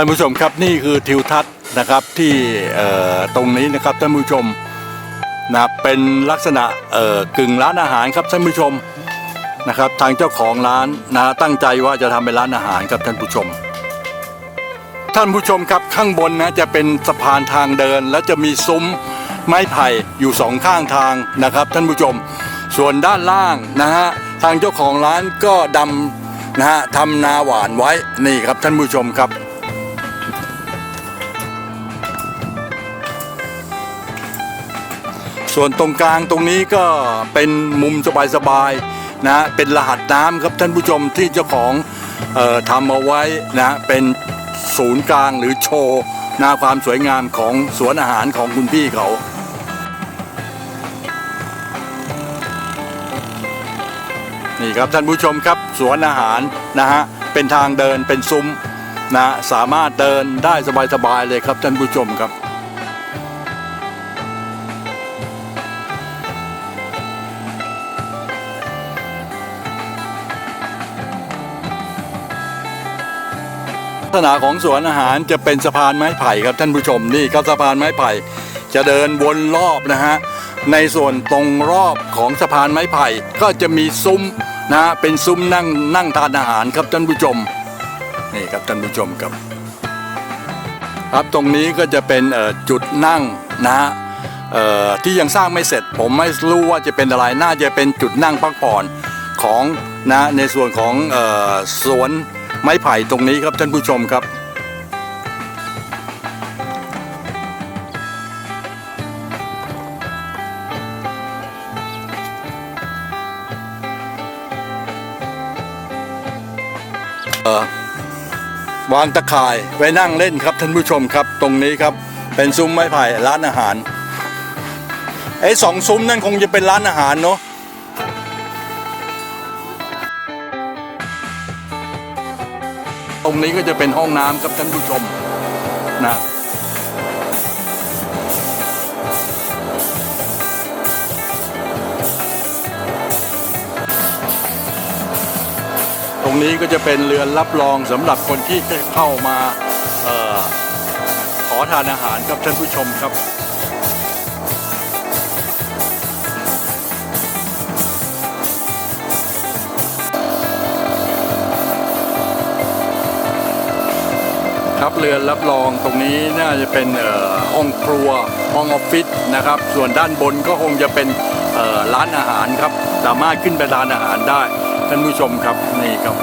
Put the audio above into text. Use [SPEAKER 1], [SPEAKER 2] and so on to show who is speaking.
[SPEAKER 1] ท่านผู้ชมครับนี่คือทิวทัศน์นะครับที่ตรงนี้นะครับท่านผู้ชมนะเป็นลักษณะกึ่งร้านอาหารครับท่านผู้ชมนะครับทางเจ้าของร้านนะตั้งใจว่าจะทำเป็นร้านอาหารครับท่านผู้ชม ท่านผู้ชมครับข้างบนนะจะเป็นสะพานทางเดิน และจะมีซุ้มไม้ไผ่อยู่สองข้างทางนะครับ ท่านผู้ชม ส่วนด้านล่างนะฮะทางเจ้าของร้านก็ดำนะฮะทำนาหวานไว้นี่ครับท่านผู้ชมครับ ส่วนตรงกลางตรงนี้ก็เป็นมุมสบายๆนะฮะเป็นรหัสน้ำครับท่านผู้ชมที่เจ้าของออทำเอาไว้นะเป็นศูนย์กลางหรือโชว์นะความสวยงามของสวนอาหารของคุณพี่เขานี่ครับท่านผู้ชมครับสวนอาหารนะฮะเป็นทางเดินเป็นซุ้มนะสามารถเดินได้สบายๆเลยครับท่านผู้ชมครับ ลักษณะของสวนอาหารจะเป็นสะพานไม้ไผ่ครับท่านผู้ชมนี่ครับสะพานไม้ไผ่ จะเดินวนรอบนะฮะในส่วนตรงรอบของสะพานไม้ไผ่ก็จะมีซุ้มนะฮะเป็นซุ้มนั่งนั่งทานอาหารครับท่านผู้ชมนี่ครับท่านผู้ชมครับ ครับตรงนี้ก็จะเป็นจุดนั่งนะฮะที่ยังสร้างไม่เสร็จ ผมไม่รู้ว่าจะเป็นอะไรน่าจะเป็นจุดนั่งพักผ่อนของนะในส่วนของออสวน ไม้ไผ่ตรงนี้ครับท่านผู้ชมครับเออวางตะข่ายไว้นั่งเล่นครับท่านผู้ชมครับตรงนี้ครับเป็นซุ้มไม้ไผ่ร้านอาหารไอ้สองซุ้มนั่นคงจะเป็นร้านอาหารเนาะ รงนี้ก็จะเป็นห้องน้ำครับท่านผู้ชมนะตรงนี้ก็จะเป็นเรือนรับรองสำหรับคนที่จะเข้ามาออขอทานอาหารครับท่านผู้ชมครับับเรือนรับรองตรงนี้น่าจะเป็นห้องครัวห้องออฟฟิศนะครับ ส่วนด้านบนก็คงจะเป็นร้านอาหารครับ สามารถขึ้นไปร้านอาหารได้ท่านผู้ชมครับนี่ครับ